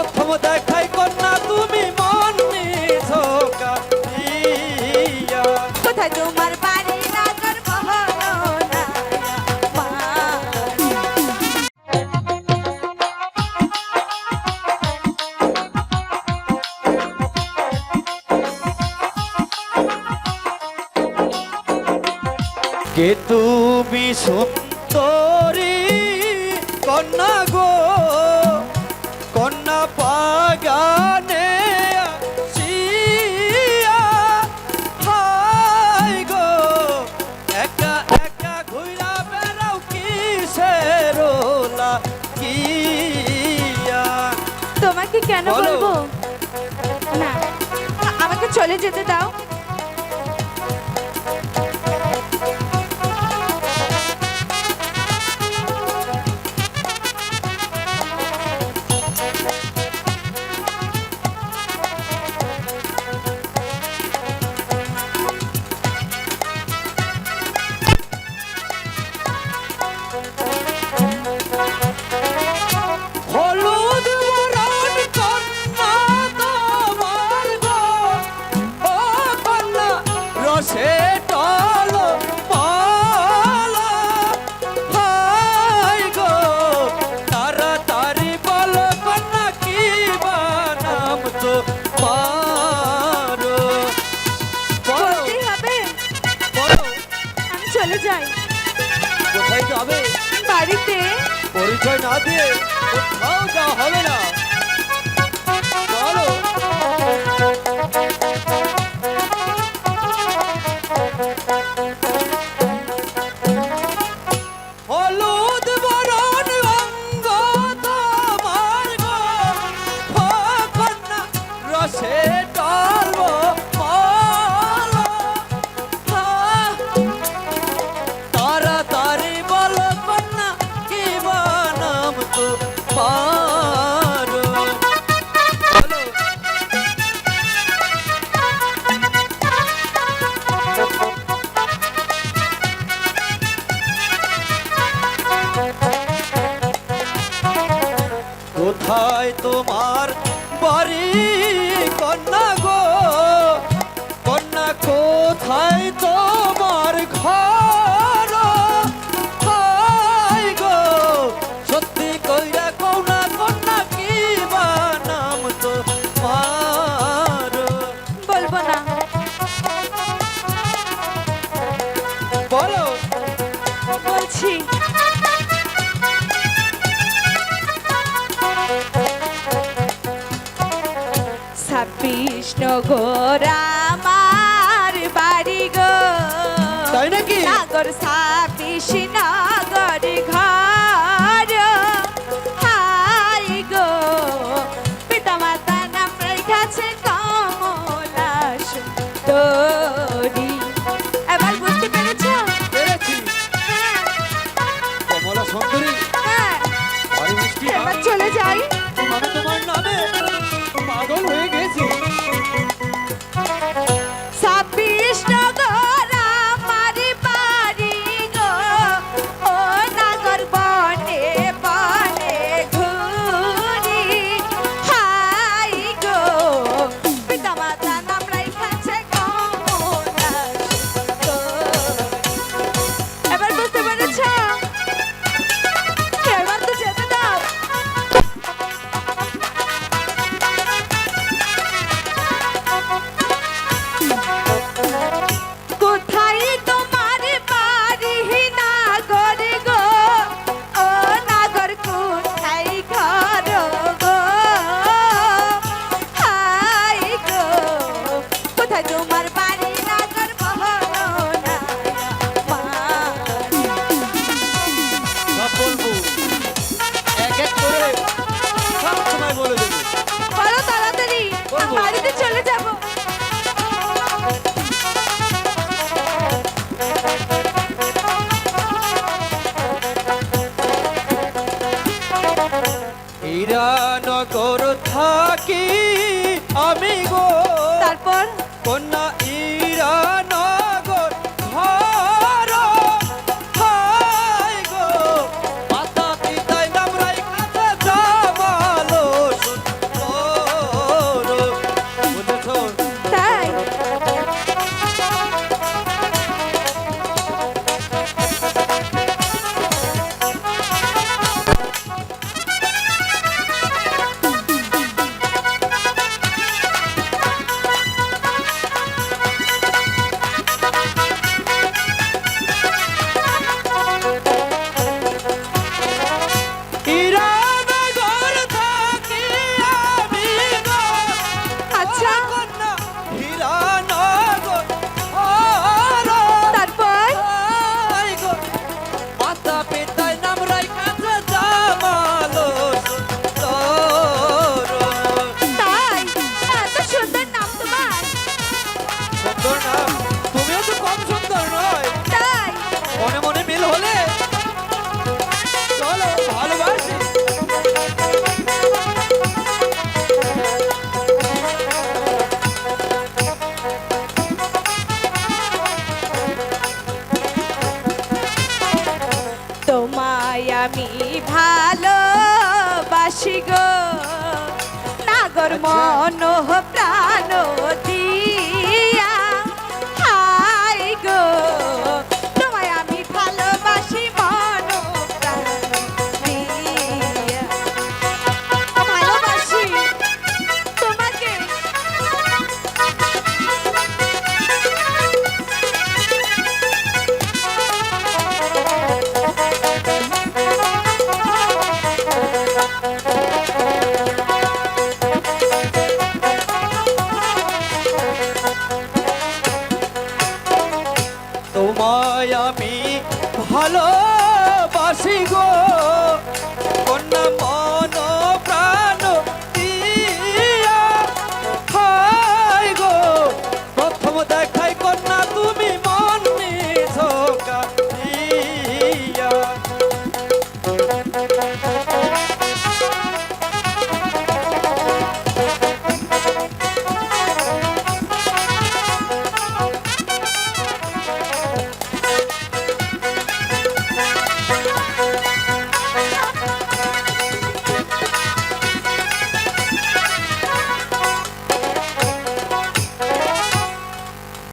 অক্ষম দেখাই কন্যা তুমি মন নিছ কোথায় তোমার বাড়ি? রাজার কে তুমি সুন্দরী? কন্যা আমাকে কেন বলব? না আমাকে চলে যেতে দাও। জয় না দিয়ে কোথাও যাওয়া হবে না কোথায় তোমার বাড়ি? কন্যা গো কন্যা কোথায় তোমার ঘর? কৃষ্ণ গো রাম হীরানগর থাকি আমি গো। তারপর? কন্যা হীরানগর আমি ভালোবাসি গো। নাগর আচ্ছা। মন প্রাণ তোমায় আমি ভালোবাসি গো। কন্যা মানা